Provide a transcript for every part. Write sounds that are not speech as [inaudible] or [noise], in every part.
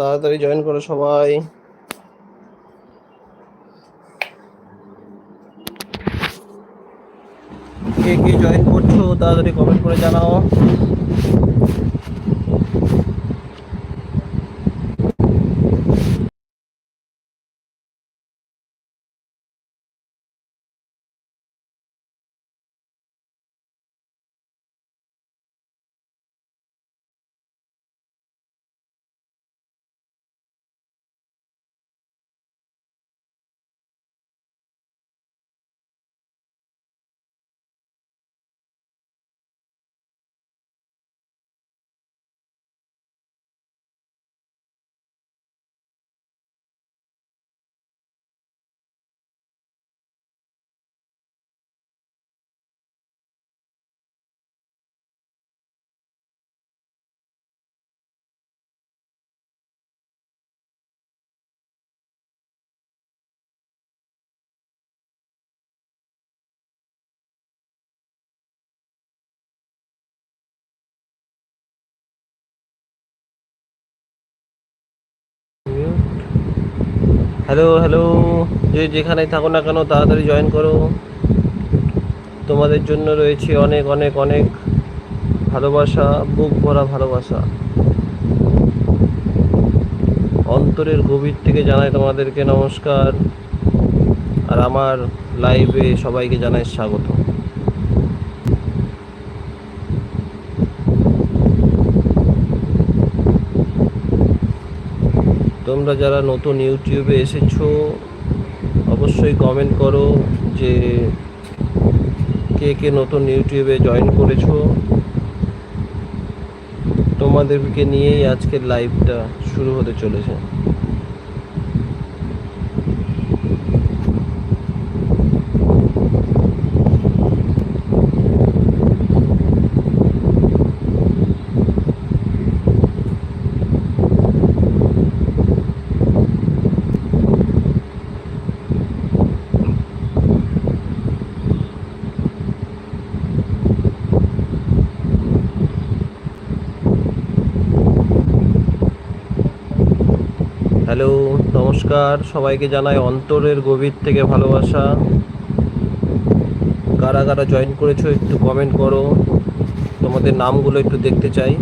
তাড়াতাড়ি জয়েন করো সবাই। কে কে জয়েন করছ তাড়াতাড়ি কমেন্ট করে জানাও। হ্যালো হ্যালো যে যেখানেই থাকো না কেন, তাড়াতাড়ি জয়েন করো। তোমাদের জন্য রয়েছে অনেক অনেক অনেক ভালোবাসা, বুক ভরা ভালোবাসা। অন্তরের গভীর থেকে জানাই তোমাদেরকে নমস্কার। আর আমার লাইভে সবাইকে জানাই স্বাগত তোমরা যারা নতুন ইউটিউবে এসেছ, অবশ্যই কমেন্ট করো যে কে কে নতুন ইউটিউবে জয়েন করেছ। তোমাদেরকে নিয়েই আজকের লাইভটা শুরু হতে চলেছে হ্যালো নমস্কার। সবাইকে জানাই অন্তরের গভীর থেকে ভালোবাসা। কারা কারা জয়েন করেছ একটু কমেন্ট করো। তোমাদের নামগুলো একটু দেখতে চাই।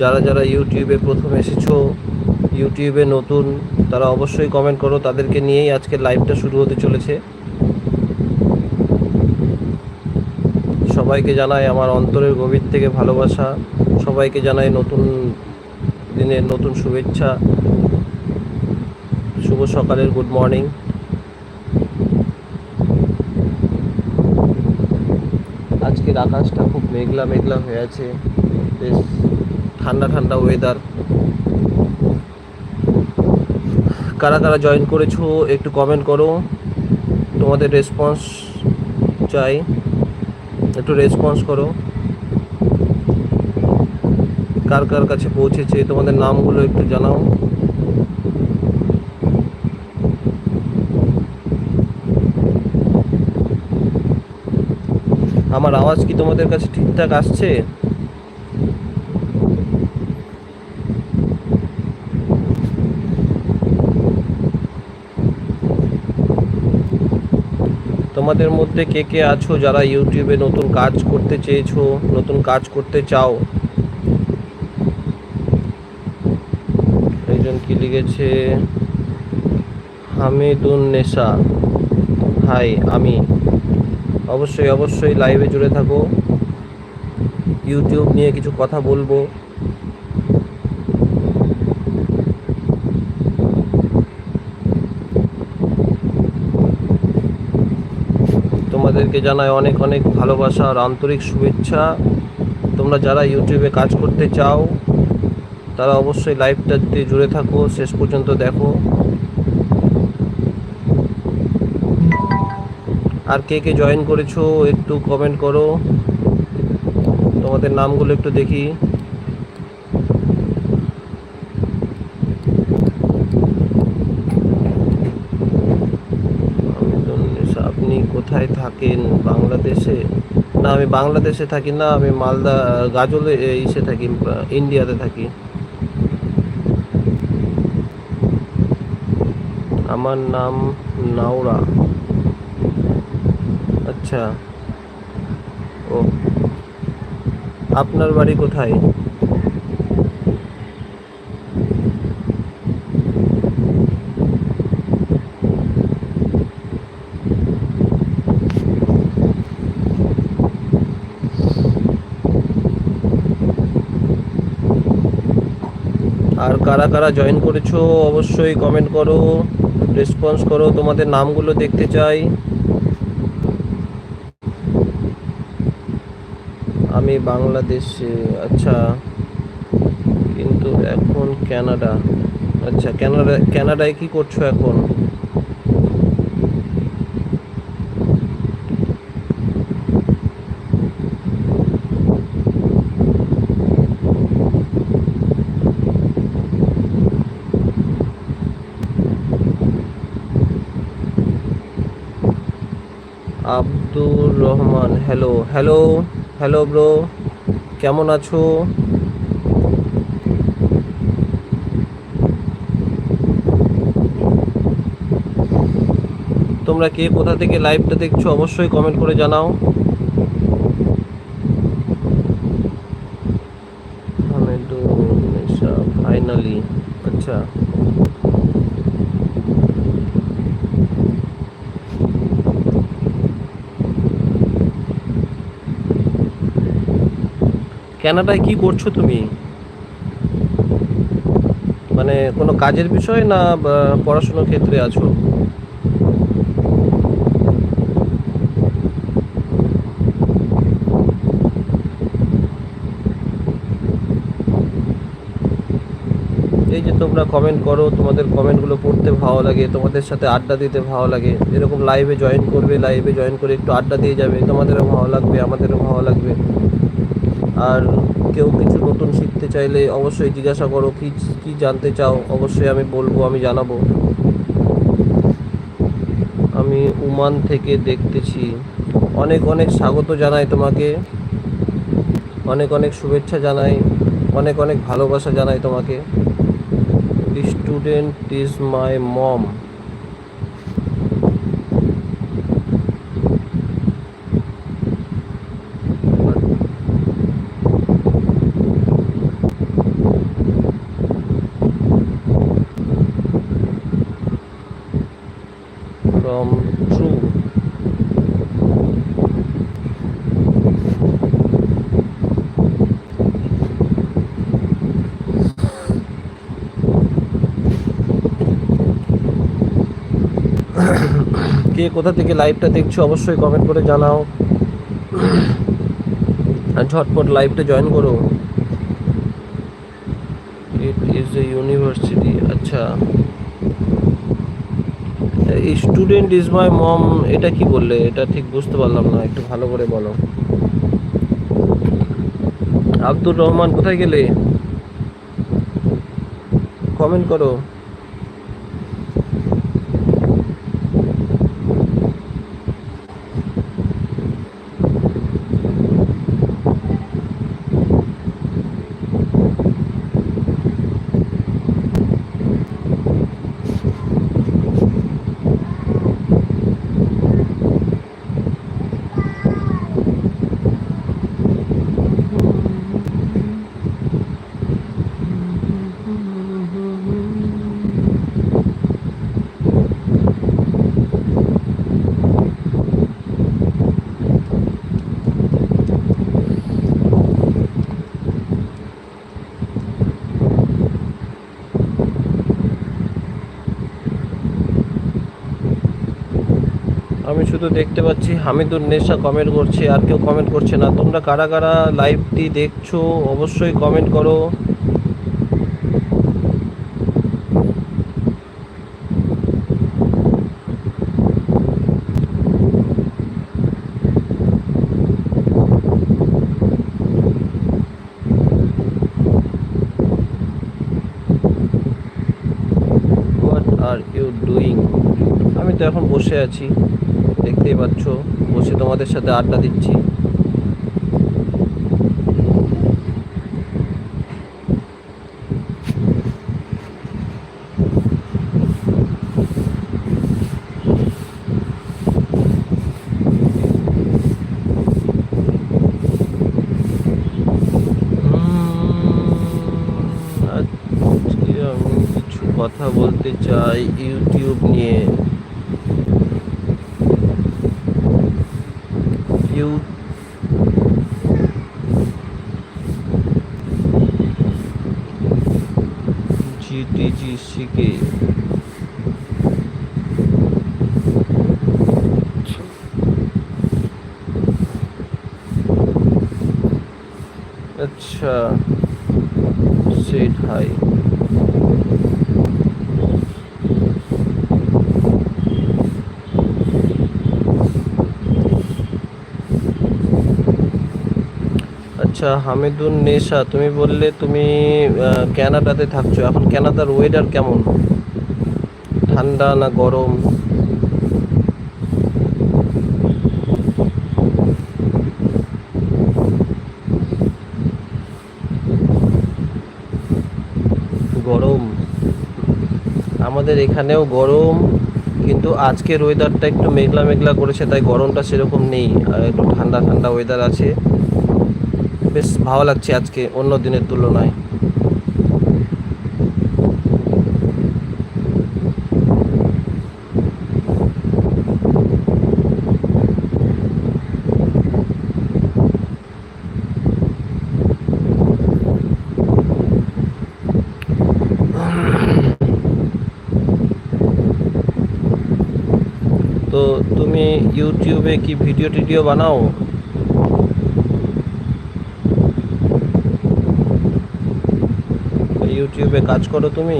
যারা যারা ইউটিউবে প্রথম এসেছ ইউটিউবে নতুন, তারা অবশ্যই কমেন্ট করো। তাদেরকে নিয়েই আজকে লাইভটা শুরু হতে চলেছে। সবাইকে জানাই আমার অন্তরের গভীর থেকে ভালোবাসা। সবাইকে জানাই নতুন দিনের নতুন শুভেচ্ছা। শুভ সকালের গুড মর্নিং আজকের আকাশটা খুব মেঘলা মেঘলা হয়ে আছে, বেশ ঠান্ডা ঠান্ডা ওয়েদার কারা কারা জয়েন করেছ একটু কমেন্ট করো। তোমাদের রেসপন্স চাই, একটু রেসপন্স করো। কার কার কাছে পৌঁছেছে, তোমাদের নামগুলো একটু জানাও। আমার আওয়াজ কি তোমাদের কাছে ঠিকঠাক আসছে? তোমাদের মধ্যে কে কে আছো যারা ইউটিউবে নতুন কাজ করতে চেয়েছো, নতুন কাজ করতে চাও? কি লিখেছে হামিদুন নেশা হাই, আমি। অবশ্যই অবশ্যই লাইভে জুড়ে থাকো। ইউটিউব নিয়ে কিছু কথা বলব। তোমাদেরকে জানাই অনেক অনেক ভালোবাসা আর আন্তরিক শুভেচ্ছা। তোমরা যারা ইউটিউবে কাজ করতে চাও তারা অবশ্যই লাইভটাতে জুড়ে থাকো, শেষ পর্যন্ত দেখো। আর কে কে জয়েন করেছ একটু কমেন্ট করো। তোমাদের নামগুলো একটু দেখি। আপনি কোথায় থাকেন? বাংলাদেশে? না, আমি বাংলাদেশে থাকি না, আমি মালদা, গাজলে ইসে থাকি, ইন্ডিয়াতে থাকি। আমার নাম নাওরা। আচ্ছা। ও। আপনার বাড়ি কোথায়? আর কারা কারা জয়েন করেছ, অবশ্যই কমেন্ট করো। রেসপন্স করো, তোমাদের নামগুলো দেখতে চাই। আমি বাংলাদেশে আচ্ছা কিন্তু এখন ক্যানাডা আচ্ছা ক্যানাডা ক্যানাডায় কি করছ এখন Abdur Rahman hello hello hello bro কেমন আছো? তোমরা কে কোথা থেকে লাইভটা দেখছ অবশ্যই কমেন্ট করে জানাও। ফাইনালি আচ্ছা। কানাডায় কি করছ তুমি? মানে কোনো কাজের বিষয় না পড়াশোনার ক্ষেত্রে আছো? এই যে তোমরা কমেন্ট করো, তোমাদের কমেন্টগুলো পড়তে ভালো লাগে, তোমাদের সাথে আড্ডা দিতে ভালো লাগে। এরকম লাইভে জয়েন করবে লাইভে জয়েন করে একটু আড্ডা দিয়ে যাবে। তোমাদেরও ভালো লাগবে, আমাদেরও ভালো লাগবে। আর কেউ কিছু নতুন শিখতে চাইলে অবশ্যই জিজ্ঞাসা করো, কি কি জানতে চাও, অবশ্যই আমি বলব, আমি জানাব। আমি উমান থেকে দেখতেছি। অনেক অনেক স্বাগত জানাই তোমাকে। অনেক অনেক শুভেচ্ছা জানাই। অনেক অনেক ভালোবাসা জানাই তোমাকে। স্টুডেন্ট ইজ মাই মম কে কোথা থেকে লাইভটা দেখছ অবশ্যই কমেন্ট করে জানাও। আর ঝটপট লাইভটা জয়েন করো। ইট ইজ এ ইউনিভার্সিটি আচ্ছা। স্টুডেন্ট ইজ মাই মম এটা কি বললে? এটা ঠিক বুঝতে পারলাম না, একটু ভালো করে বলো। আব্দুর রহমান কোথায় গেলে? কমেন্ট করো। শুধু দেখতে পাচ্ছি হামিদুর নেশা কমেন্ট করছে, আর কেউ কমেন্ট করছে না। তোমরা কারা কারা লাইভটি দেখছ, অবশ্যই কমেন্ট করো। আর ইউ ডুইং আমি তো এখন বসে আছি। দেখতেই পাচ্ছ বসে তোমাদের সাথে আড্ডা দিচ্ছি। কথা বলতে চাই ইউ আচ্ছা হামিদুন নেশা, তুমি বললে তুমি ক্যানাডাতে থাকছো। এখন ক্যানাডার ওয়েদার কেমন? ঠান্ডা না গরম? গরম। আমাদের এখানেও গরম, কিন্তু আজকের ওয়েদারটা একটু মেঘলা মেঘলা করেছে, তাই গরমটা সেরকম নেই। আর একটু ঠান্ডা ঠান্ডা ওয়েদার আছে। বেশ ভালো লাগছে আজকে অন্য দিনের তুলনায়। তো তুমি ইউটিউবে কি ভিডিও টিডিও বানাও? ইউটিউবে কাজ করো তুমি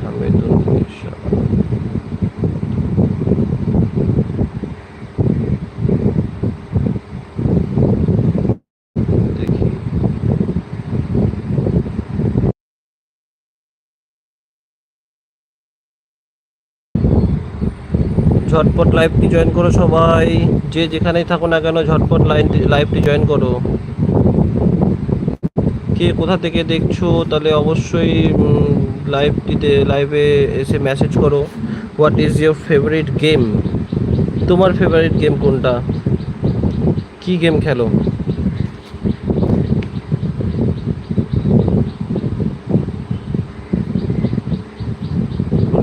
হামিদুল নিশা দেখি ঝটপট লাইভটি জয়েন করো সবাই। যে যেখানেই থাকো না কেন, ঝটপট লাইন লাইভটি জয়েন করো। কে কোথা থেকে দেখছ, তাহলে অবশ্যই লাইভটিতে লাইভে এসে মেসেজ করো। What is your favourite game তোমার ফেভারিট গেম কোনটা? কি গেম খেলো?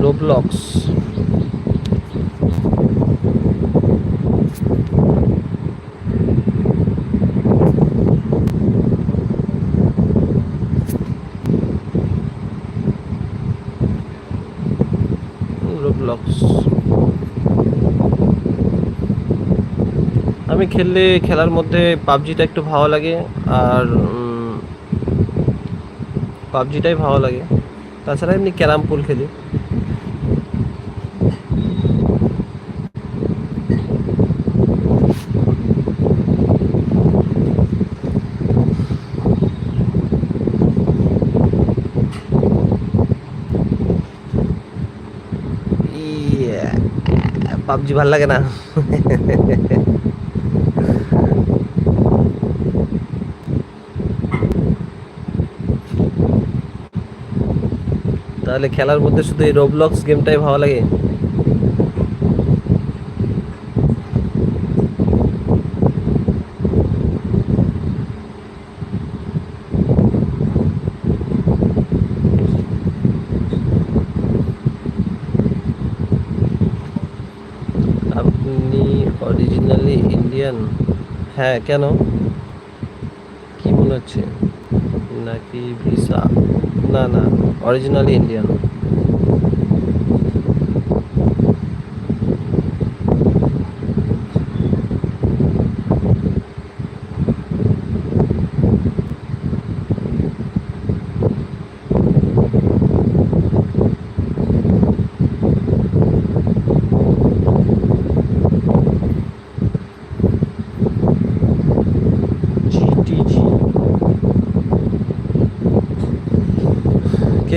রোবলক্স আমি খেললে খেলার মধ্যে পাবজিটা একটু ভালো লাগে আর পাবজিটাই ভালো লাগে। তাছাড়া এমনি ক্যারাম পুল খেলি। পাবজি ভালো লাগে না। [laughs] তাহলে খেলার মধ্যে শুধু এই রোবলক্স গেমটাই ভালো লাগে? আপনি অরিজিনালি ইন্ডিয়ান হ্যাঁ কেন? কি মনে হচ্ছে? নাকি ভিসা না না অরিজিনালি ইন্ডিয়ান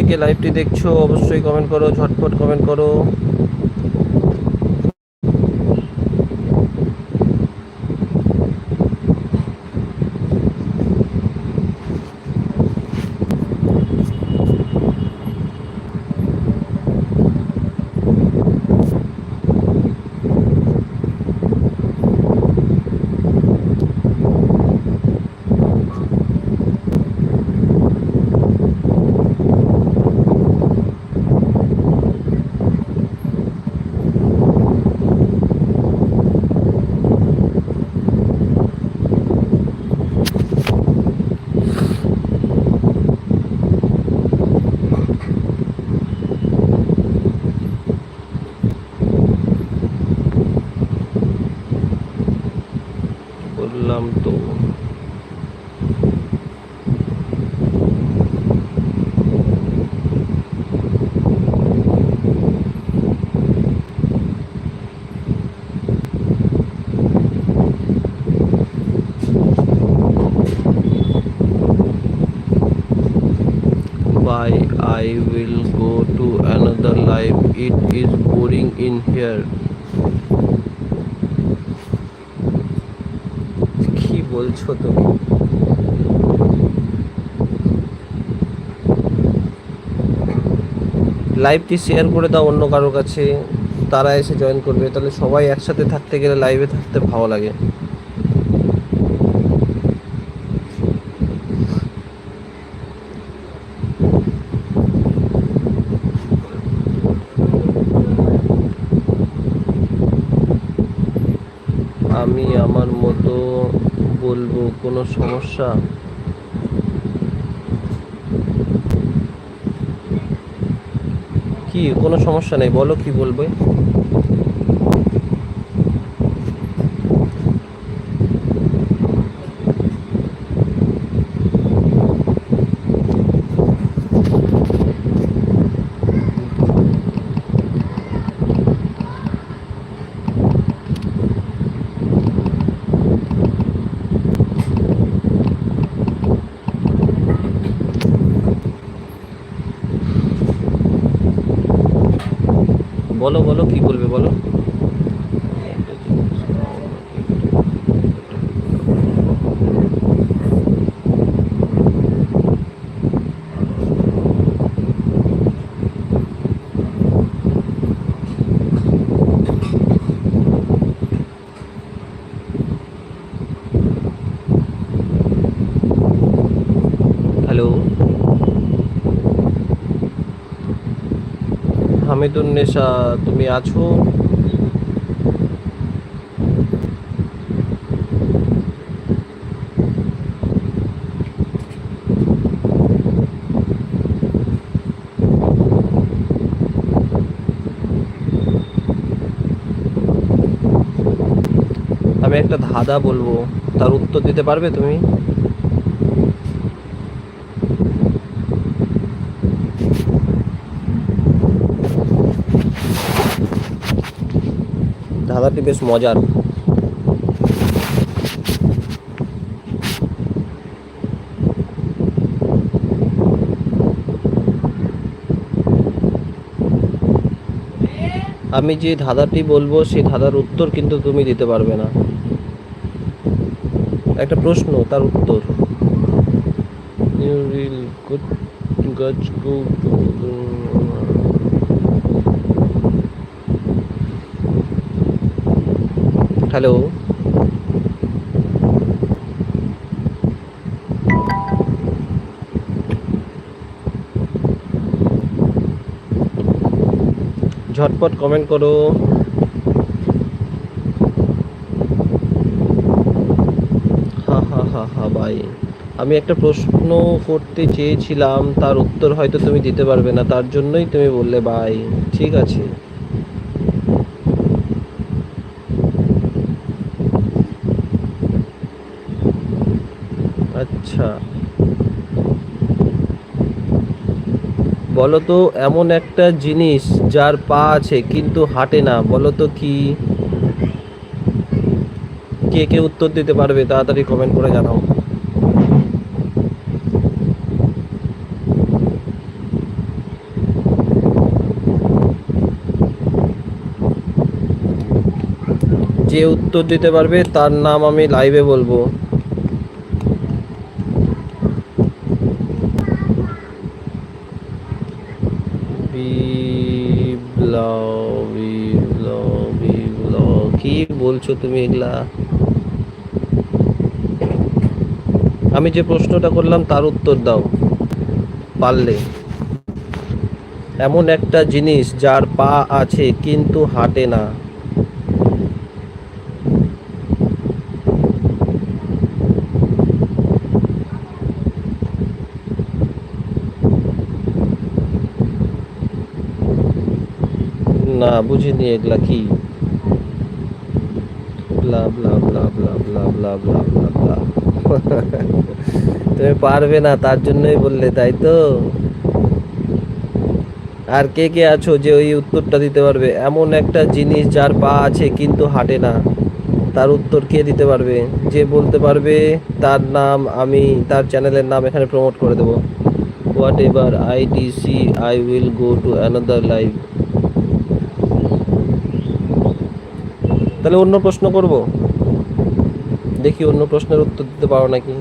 কে কে কে লাইভটি দেখছ অবশ্যই কমেন্ট করো ঝটপট কমেন্ট করো। I will go to another life. It is boring in here. কি বলছো তুমি লাইভটি শেয়ার করে দাও অন্য কারোর কাছে তারা এসে জয়েন করবে তাহলে সবাই একসাথে থাকতে গেলে লাইভে থাকতে ভালো লাগে আমি আমার মতো বলব কোনো সমস্যা? কি কোনো সমস্যা নেই? বলো কি বলবে? বলো বলো কি বলবে বলো হ্যালো হামিদুন্নেসা তুমি আছো? আমি একটা ধাঁধা বলব তার উত্তর দিতে পারবে তুমি? ধাঁধাটি বেশ মজার। আমি যে ধাঁধাটি বলব, সেই ধাঁধার উত্তর কিন্তু তুমি দিতে পারবে না। একটা প্রশ্ন, তার উত্তর। You will good guts go to hello. ঝটপট কমেন্ট করো। হা হা হা হা, ভাই। আমি একটা প্রশ্ন করতে চেয়েছিলাম, তার উত্তর হয়তো তুমি দিতে পারবে না, তার জন্যই তুমি বললে, ভাই। ঠিক আছে। বলো তো এমন একটা জিনিস যার পা আছে কিন্তু হাঁটে না। বলো তো কি? কে কে উত্তর দিতে পারবে তাড়াতাড়ি কমেন্ট করে জানাও। যে উত্তর দিতে পারবে তার নাম আমি লাইভে বলব। বলছো তুমি এগুলা? আমি যে প্রশ্নটা করলাম তার উত্তর দাও, পারলে। এমন একটা জিনিস যার পা আছে কিন্তু হাঁটে না। না, বুঝিনি এগুলা কি। Blah blah blah blah blah blah blah blah blah তুমি পারবে না, তার জন্যই বললে, তাই তো? আর কে কে আছো যে ওই উত্তরটা দিতে পারবে? এমন একটা জিনিস যার পা আছে কিন্তু হাঁটে না। তার উত্তর কে দিতে পারবে? যে বলতে পারবে, তার নাম আমি তার চ্যানেলের নাম এখানে প্রমোট করে দেবো। Whatever I D C I will go to another live তাহলে অন্য প্রশ্ন করব? দেখি অন্য প্রশ্নের উত্তর দিতে পারো নাকি?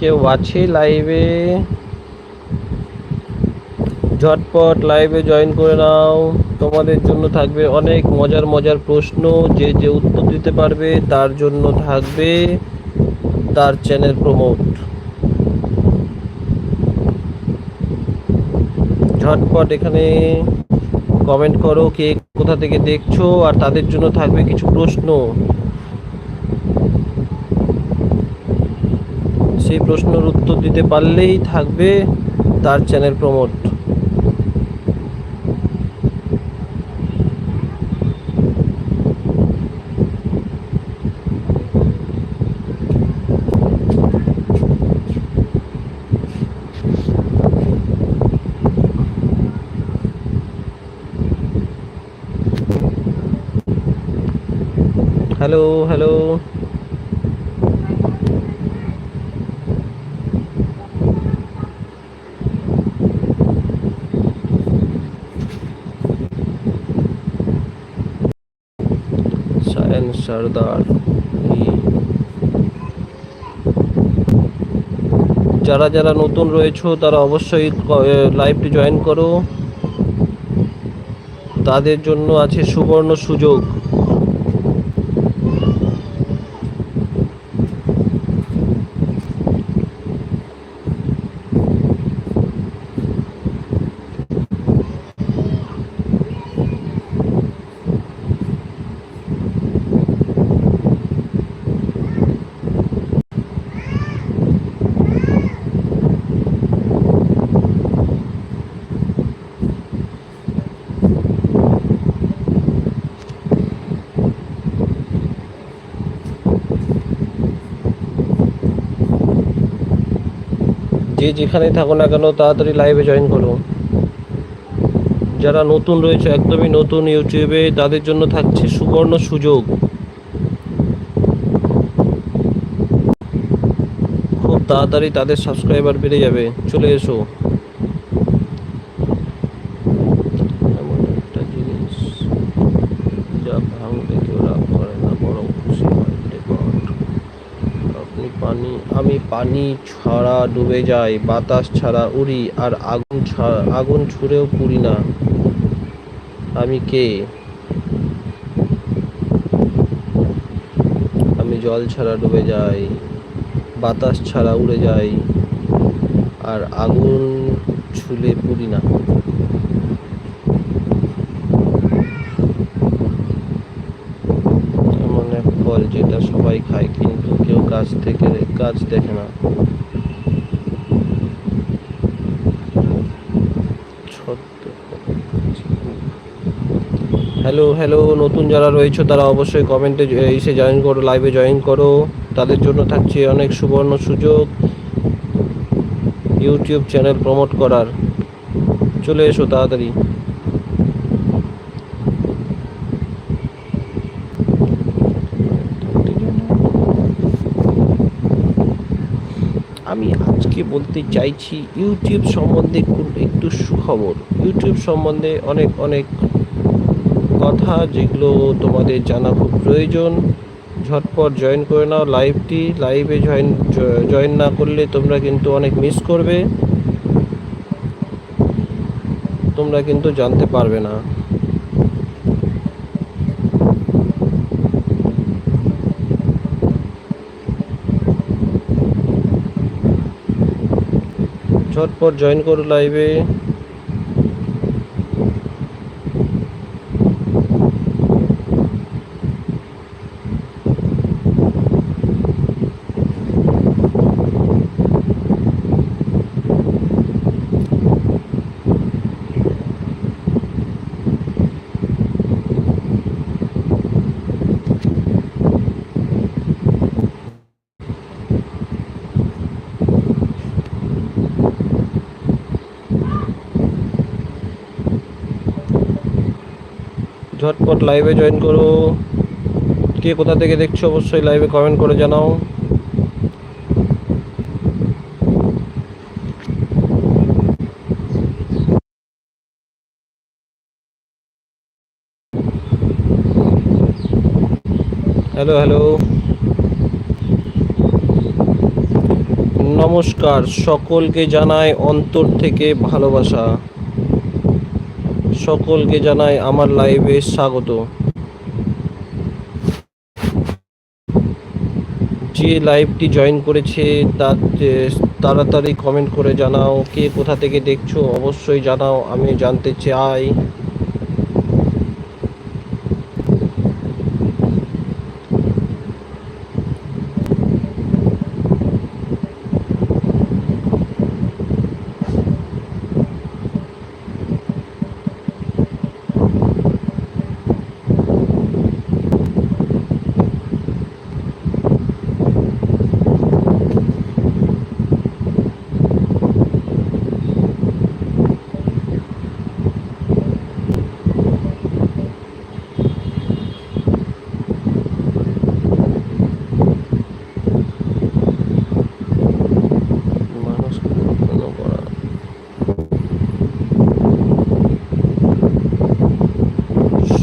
কেউ আছে লাইভে ঝটপট লাইভে জয়েন করে নাও। তোমাদের জন্য থাকবে অনেক মজার মজার প্রশ্ন। যে যে উত্তর দিতে পারবে, তার জন্য থাকবে তার চ্যানেল প্রমোট ঝটপট এখানে কমেন্ট করো কে কোথা থেকে দেখছ, আর তাদের জন্য থাকবে কিছু প্রশ্ন। সেই প্রশ্নের উত্তর দিতে পারলেই থাকবে তার চ্যানেল প্রমোট। Hello hello. কি? যারা যারা নতুন রয়েছে, তারা অবশ্যই লাইভটি জয়েন করো। তাদের জন্য আছে সুবর্ণ সুযোগ। যে যেখানে থাকো না কেন, তাড়াতাড়ি লাইভে জয়েন করো। যারা নতুন রয়েছে, একদমই নতুন ইউটিউবে তাদের জন্য থাকছে সুবর্ণ সুযোগ। খুব তাড়াতাড়ি তাদের সাবস্ক্রাইবার বেড়ে যাবে। চলে এসো। এমন একটা জিনিস যা ভাঙলে কেউ রাগ করে না বরং খুশি হয় রেকর্ড আপনি পানি, আমি পানি ছাড়া ডুবে যাই, বাতাস ছাড়া উড়ি, আর আগুন ছাড়া আগুন ছুঁড়েও পুড়ি না। আমি কে? আমি জল ছাড়া ডুবে যাই, বাতাস ছাড়া উড়ে যাই, আর আগুন ছুলে পুড়ি না। গাছ থেকে গাছ দেখে না। হ্যালো হ্যালো নতুন যারা রয়েছে তারা অবশ্যই কমেন্টে এসে জয়েন করো লাইভে জয়েন করো। তাদের জন্য থাকছে অনেক সুবর্ণ সুযোগ ইউটিউব চ্যানেল প্রমোট করার। চলে এসো তাড়াতাড়ি আমি আজকে বলতে চাইছি? ইউটিউব সম্বন্ধে একটু সুখবর। ইউটিউব সম্বন্ধে অনেক অনেক কথা যেগুলো তোমাদের জানা খুব প্রয়োজন। ঝটপট জয়েন করে নাও লাইভটি লাইভে জয়েন জয়েন না করলে তোমরা কিন্তু অনেক মিস করবে। তোমরা কিন্তু জানতে পারবে না। ঝটপট জয়েন করো লাইভে ঝটপট লাইভে জয়েন করো। কে কোথা থেকে দেখছ অবশ্যই লাইভে কমেন্ট করে জানাও। হ্যালো হ্যালো নমস্কার, সকলকে জানাই অন্তর থেকে ভালোবাসা। সকলকে জানাই আমার লাইভে স্বাগত। যে লাইভটি জয়েন করেছে, তার তাড়াতাড়ি কমেন্ট করে জানাও, কে কোথা থেকে দেখছ, অবশ্যই জানাও, আমি জানতে চাই।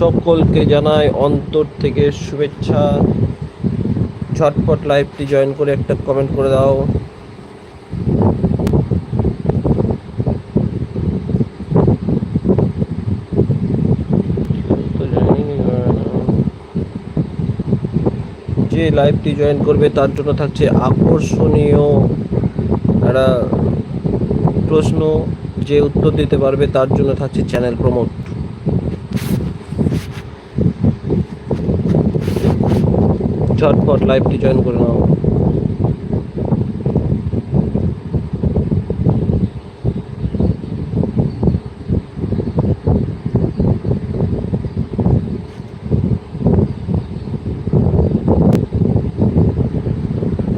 সকলকে জানাই অন্তর থেকে শুভেচ্ছা। ঝটপট লাইভটি জয়েন করে একটা কমেন্ট করে দাও। আহ, যে লাইভটি জয়েন করবে তার জন্য থাকছে আকর্ষণীয় একটা প্রশ্ন। যে উত্তর দিতে পারবে তার জন্য থাকছে চ্যানেল প্রমোট। ঝটপট লাইভটি জয়েন করে নাও